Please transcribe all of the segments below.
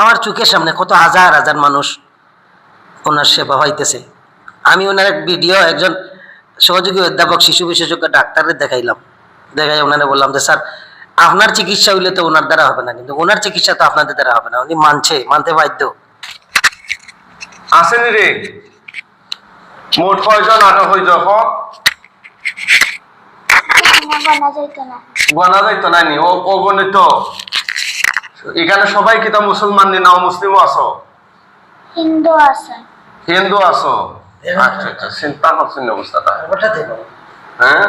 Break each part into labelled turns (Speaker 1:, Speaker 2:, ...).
Speaker 1: আমার চোখের সামনে কত হাজার হাজার মানুষ ওনার সেবা হইতেছে আমি ওনার এক ভিডিও একজন সহযোগী অধ্যাপক শিশু বিশেষজ্ঞ ডাক্তারের দেখাইলাম দেখাই ওনারে বললাম যে স্যার আপনার চিকিৎসা হইলে তো ওনার দ্বারা হবে না কিন্তু ওনার চিকিৎসা তো আপনাদের দ্বারা হবে না উনি মানছে মানতে বাধ্য আসেন রে মোট কয়জন আটক হই হক গনা যাইতো না ও অগণিত এখানে সবাই কি তো মুসলমান নি নাও মুসলিম আছো
Speaker 2: হিন্দু আছে
Speaker 1: হিন্দু আছো আচ্ছা আচ্ছা চিন্তা হচ্ছে না অবস্থাটা হ্যাঁ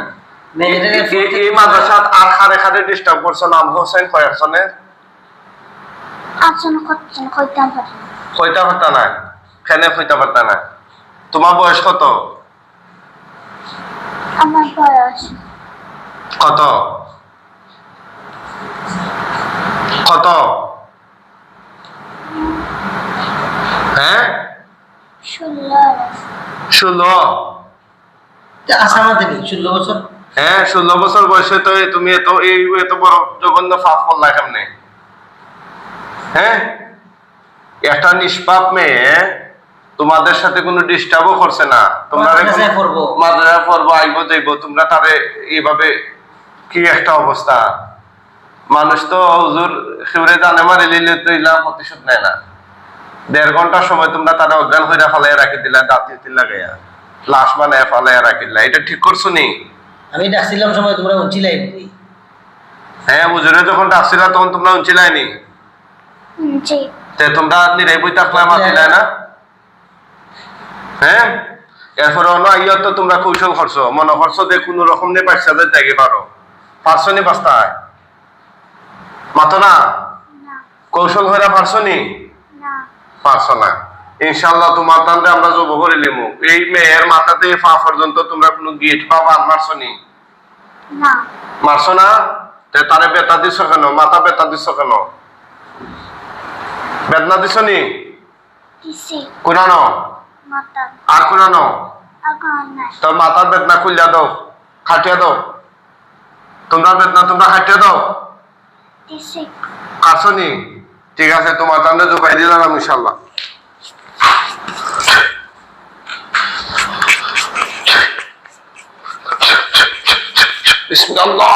Speaker 1: এই মাদ্রাসাত আর ডিস্টার্ব করছো নাম হোসেন কয়েকজনে
Speaker 2: আচরণ করছেন কইতাম পারি
Speaker 1: কইতা পারতা না কেন না তোমার বয়স কত
Speaker 2: আমার বয়স
Speaker 1: কত ষোলো হ্যাঁ ষোলো বছর বয়সে তো তুমি এত এই এত বড় জঘন্য করলা কেমনে হ্যাঁ একটা নিষ্পাপ মেয়ে তোমাদের সাথে কোনো ডিস্টার্বও করছে না তোমরা মাদ্রাসা পড়বো আইবো দেখবো তোমরা তারে এইভাবে কি একটা অবস্থা মানুষ তো হুজুর খেবড়ে জানে মারি লিলে তো ইলা প্রতিশোধ নেয় না দেড় ঘন্টা সময় তোমরা তারা অজ্ঞান হইয়া ফালাইয়া রাখি দিলা দাঁতিতে লাগাইয়া লাশ বানায় ফালাইয়া রাখি দিলা এটা ঠিক করছো নি আমি ডাকছিলাম সময় তোমরা উঞ্চিলাই হ্যাঁ বুঝলে যখন ডাকছিলা তখন তোমরা উঞ্চিলাই নি তে তোমরা নিরাই বই থাকলে আমার দিলাই না হ্যাঁ এরপরে হলো আইয়া তো তোমরা কৌশল করছো মনে করছো যে কোনো রকম নিয়ে বাচ্চা যায় জাগে পারো পারছো নি বাস্তায় মাতো না কৌশল হয়ে পারছো নি পারছো না ইনশাল্লাহ তোমার তান্তে আমরা যোগ করে লিমু এই মেয়ের মাথাতে পা পর্যন্ত তোমরা কোনো গেট বা বাদ মারছো নি মারছো না তারে বেতা কেন মাথা বেতা কেন বেদনা নি আর তোর মাথার বেদনা খুলিয়া দাও খাটিয়া দাও তোমরা বেদনা তোমরা খাটিয়া দাও নি ঠিক আছে তোমার টানে জোগাই দিলাম ইনশাল্লাহ বিসমিল্লাহ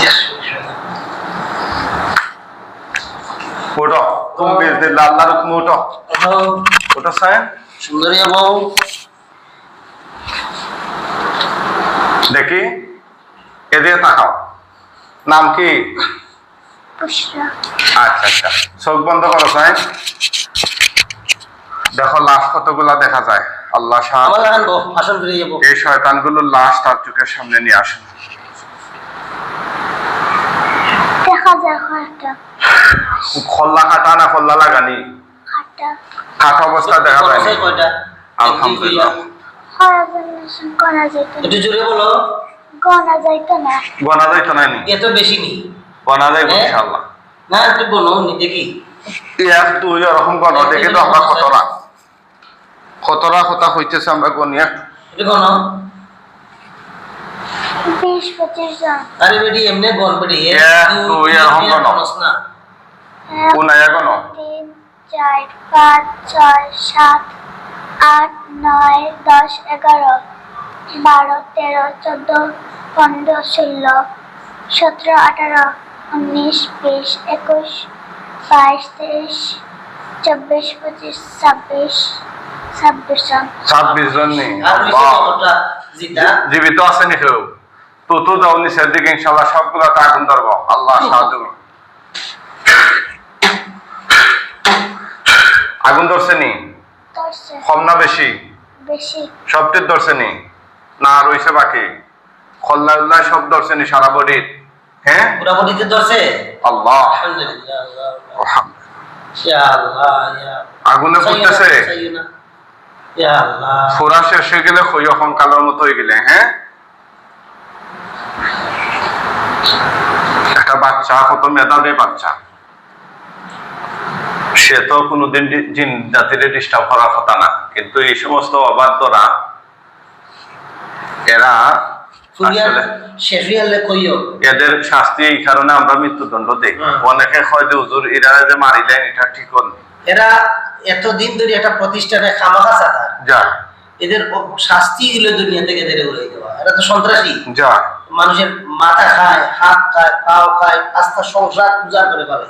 Speaker 1: দেখি তাকাও নাম কি আচ্ছা আচ্ছা চোখ বন্ধ করো সাহেব দেখো লাশ কতগুলা দেখা যায় আল্লাহ এই শয়তানগুলোর লাশ তার চোখের সামনে নিয়ে আসুন খল্লা কাটা না খল্লা লাগানি কাটা অবস্থা দেখা পায় আলহামদুলিল্লাহ
Speaker 2: গনা যাইতো
Speaker 1: না এত বেশি নি গনা যাইবো হ্যাঁ? ইনশাআল্লাহ না একটু বলো নি দেখি এক দুই এরকম গনা হ্যাঁ, দেখে তো আমরা কতরা কতরা কথা হইতেছে আমরা গনিয়া গনা আরে বেটি এমনি গন বেটি তুই আর হম গন না কোন আয়া গন
Speaker 2: 3 4 5 6 7 8 9 10 11 12 13 14 15 16 সতেরো আঠারো উনিশ বিশ একুশ বাইশ তেইশ চব্বিশ পঁচিশ ছাব্বিশ ছাব্বিশ জন
Speaker 1: ছাব্বিশ জন জীবিত আছে নি চতুর ইনশাল্লাহ আগুন আল্লাহ সাহায্য আগুন ধরছে নি কম না বেশি সবটির ধরছে নি না বাকি খল্লা উল্লাহ সব ধরছে নি সারা বডির হ্যাঁ পুরা বডিতে ধরছে আল্লাহ আগুনে শেষ হয়ে গেলে মতো হয়ে গেলে হ্যাঁ একটা বাচ্চা কত মেধাবে বাচ্চা সে তো কোনোদিন জিন জাতির ডিস্টার্ব করার কথা না কিন্তু এই সমস্ত অবাধ্যরা এরা এদের শাস্তি এই কারণে আমরা মৃত্যুদণ্ড দেই হ্যাঁ। অনেকে হয় যে হুজুর এরা যে মারিলেন এটা ঠিক এরা এতদিন ধরে একটা প্রতিষ্ঠানে খামাখা যা এদের শাস্তি দিল দুনিয়া থেকে এদের উড়ে দেওয়া এরা তো সন্ত্রাসী মানুষের মাথা খায় হাত খায় পাও খায় আস্থা সংসার পূজা করে পাবে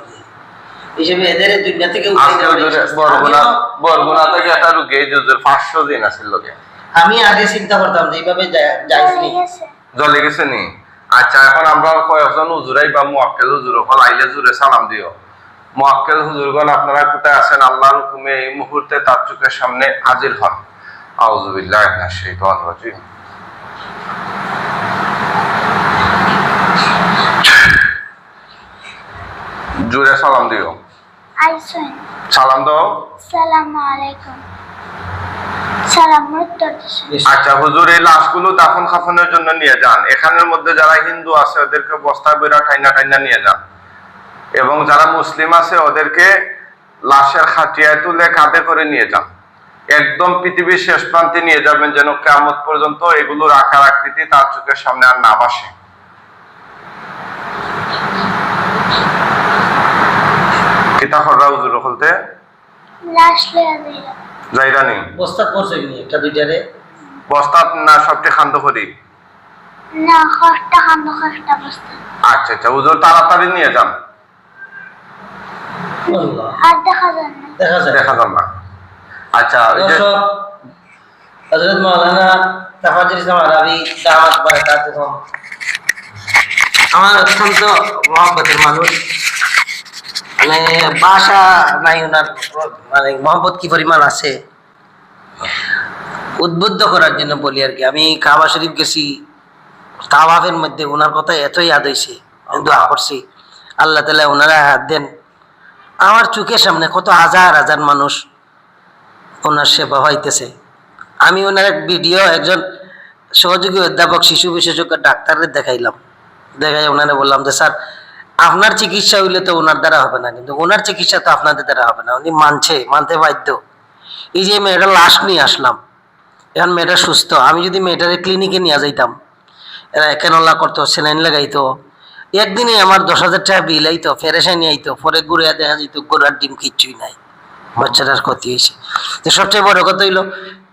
Speaker 1: হিসেবে এদের দুনিয়া থেকে বরগুনা থেকে রুকে যুদ্ধের পাঁচশো দিন আছে লোকে আমি আগে চিন্তা করতাম যে এইভাবে জলে গেছে নি আচ্ছা এখন আমরা কয়েকজন বা মোয়াক্কেল হুজুর হল আইলে জুরে সালাম দিও মোয়াক্কেল হুজুরগণ আপনারা কোথায় আছেন আল্লাহর হুকুমে এই মুহূর্তে তার চোখের সামনে হাজির হন أعوذ بالله من الشيطان الرجيم জুড়ে সালাম দিও সালাম দাও
Speaker 2: সালাম আলাইকুম
Speaker 1: আচ্ছা হুজুর এই লাশগুলো দাফন খাফনের জন্য নিয়ে যান এখানের মধ্যে যারা হিন্দু আছে ওদেরকে বস্তা বেরা ঠাইনা ঠাইনা নিয়ে যান এবং যারা মুসলিম আছে ওদেরকে লাশের খাটিয়ায় তুলে কাঁধে করে নিয়ে যান একদম পৃথিবীর শেষ প্রান্তে নিয়ে যাবেন যেন কেমত পর্যন্ত এগুলোর আকার আকৃতি তার চোখের সামনে আর না বাসে না
Speaker 2: আচ্ছা
Speaker 1: আচ্ছা উজুর তাড়াতাড়ি নিয়ে যান দেখা যায় দেখা না আচ্ছা হযরত মাওলানা তাহাজুল ইসলাম আরাবি দামাত বারাকাতুহুম আমার অত্যন্ত মহব্বতের মানুষ মানে বাসা নাই ওনার মানে মহব্বত কি পরিমাণ আছে উদ্বুদ্ধ করার জন্য বলি আর কি আমি কাবা শরীফ গেছি তাওয়াফের মধ্যে ওনার কথা এতই আদ হয়েছে দোয়া করছি আল্লাহ তালা ওনারা হাত দেন আমার চোখের সামনে কত হাজার হাজার মানুষ ওনার সেবা হইতেছে আমি ওনার এক ভিডিও একজন সহযোগী অধ্যাপক শিশু বিশেষজ্ঞ ডাক্তারের দেখাইলাম দেখাই ওনারে বললাম যে স্যার আপনার চিকিৎসা হইলে তো ওনার দ্বারা হবে না কিন্তু ওনার চিকিৎসা তো আপনাদের দ্বারা হবে না উনি মানছে মানতে বাধ্য এই যে মেয়েটা লাশ নিয়ে আসলাম এখন মেয়েটা সুস্থ আমি যদি মেয়েটারে ক্লিনিকে নিয়ে যাইতাম এরা কেনলা করতো সেলাইন লাগাইতো একদিনে আমার দশ হাজার টাকা বিল আইতো ফেরেসানি আইতো পরে ঘুরে দেখা যেত গোড়ার ডিম কিচ্ছুই নাই হ্যাঁ। বাচ্চাটার ক্ষতি হয়েছে তো সবচেয়ে বড় কথা হইলো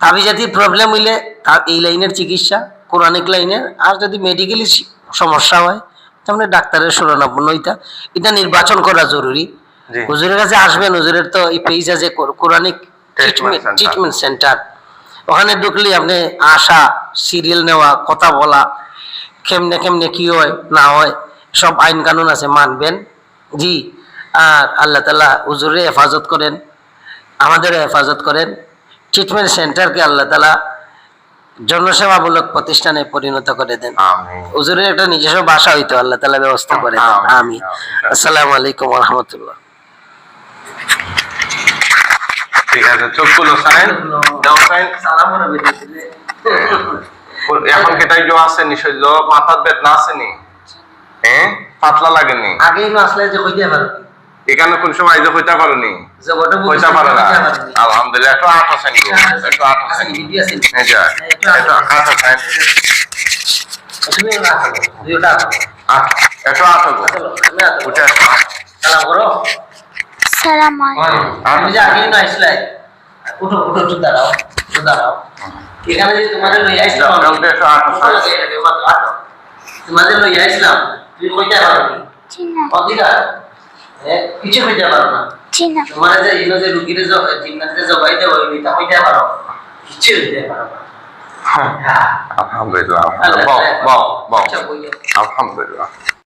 Speaker 1: তাবি জাতির প্রবলেম হইলে তার এই লাইনের চিকিৎসা কোরআনিক লাইনের আর যদি মেডিকেলি সমস্যা হয় তাহলে ডাক্তারের শরণাপন্ন হইতা এটা নির্বাচন করা জরুরি হুজুরের কাছে আসবেন হুজুরের তো এই পেজ আছে কোরআনিক ট্রিটমেন্ট সেন্টার ওখানে ঢুকলে আপনি আসা সিরিয়াল নেওয়া কথা বলা কেমনে কেমনে কি হয় না হয় সব আইন কানুন আছে মানবেন জি আর আল্লাহ তালা হুজুরে হেফাজত করেন আমাদের হেফাজত করেন ট্রিটমেন্ট সেন্টারকে আল্লাহ তালা জনসেবামূলক প্রতিষ্ঠানে পরিণত করে দেন হুজুরের একটা নিজস্ব বাসা হইতো আল্লাহ তালা ব্যবস্থা করে আমি আসসালাম আলাইকুম আহমতুল্লাহ ঠিক আছে চোখ গুলো সাইন দাও সাইন সালাম এখন কেটাই জো আছে নি মাথার বেদনা আছে হ্যাঁ পাতলা লাগেনি আগেই মাসলে যে কই দিয়ে পারবি এখানে কোন সময় যে হইতে পারোনি হইতে পারো না আলহামদুলিল্লাহ একটু আট আছেন হ্যাঁ, একটু আট আছেন হ্যাঁ, একটু আট আছেন তোমাদের লইয়া আসলাম আসলাম তুমি কইতে পারো অধিকার কিছু হইতে পারো না তোমার যে ইনো যে রুগীরে জিন্নাতে জবাই দেবো এটা হইতে পারো কিছু হইতে পারো না الحمد لله الحمد لله الحمد لله